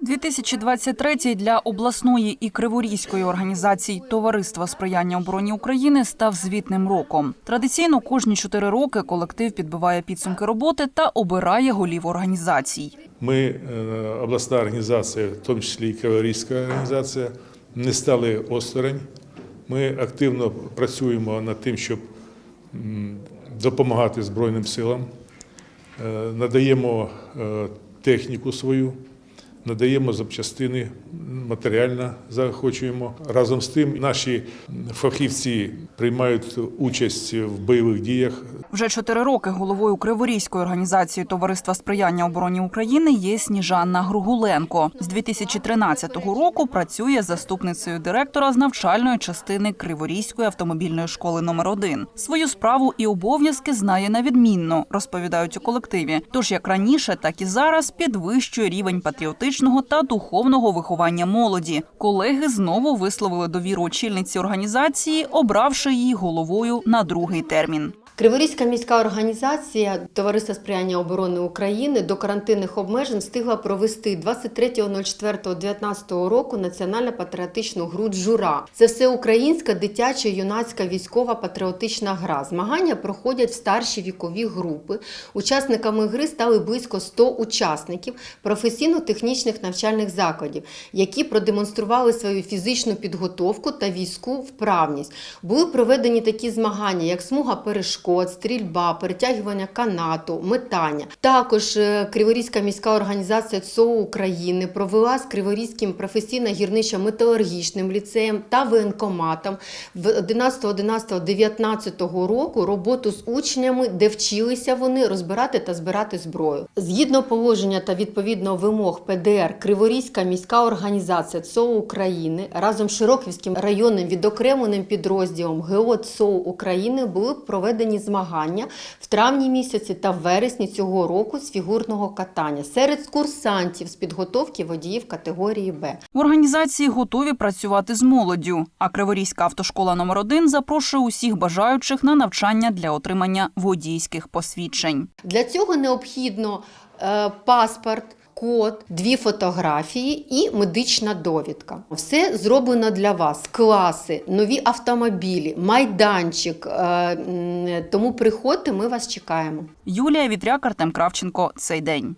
2023 для обласної і криворізької організацій Товариства сприяння обороні України став звітним роком. Традиційно кожні чотири роки колектив підбиває підсумки роботи та обирає голів організацій. Ми, е, обласна організація, в тому числі і Криворізька організація, не стали осторонь. Ми активно працюємо над тим, щоб допомагати Збройним силам, Е, надаємо е, техніку свою, надаємо запчастини, матеріально заохочуємо. Разом з тим, наші фахівці приймають участь в бойових діях, Вже чотири роки головою Криворізької організації Товариства сприяння обороні України є Сніжанна Гругуленко. З 2013 року працює заступницею директора з навчальної частини Криворізької автомобільної школи номер 1 Свою справу і обов'язки знає на відмінно, розповідають у колективі. Тож як раніше, так і зараз підвищує рівень патріотичного та духовного виховання молоді. Колеги знову висловили довіру очільниці організації, обравши її головою на другий термін. Криворізька міська організація Товариства сприяння оборони України до карантинних обмежень встигла провести 23.04.19 року національно-патріотичну гру «Джура». Це всеукраїнська дитяча юнацька військова патріотична гра. Змагання проходять в старші вікові групи. Учасниками гри стали близько 100 учасників професійно-технічних навчальних закладів, які продемонстрували свою фізичну підготовку та війську вправність. Були проведені такі змагання, як смуга перешкод, стрільба, перетягування канату, метання. Також е, Криворізька міська організація ЦОУ України провела з Криворізьким професійно-гірничо-металургічним ліцеєм та воєнкоматом в 11-11-19 року роботу з учнями, де вчилися вони розбирати та збирати зброю. Згідно положення та відповідно вимог ПДР, Криворізька міська організація ЦОУ України разом з Широківським районним відокремленим підрозділом ГО ЦОУ України були проведені змагання в травні місяці та вересні цього року з фігурного катання серед курсантів з підготовки водіїв категорії Б. В організації готові працювати з молоддю. А Криворізька автошкола номер 1 запрошує усіх бажаючих на навчання для отримання водійських посвідчень. Для цього необхідно е, паспорт. Код, дві фотографії і медична довідка. Все зроблено для вас. Класи, нові автомобілі, майданчик. Е, Тому приходьте, ми вас чекаємо. Юлія Вітряк, Артем Кравченко. Цей день.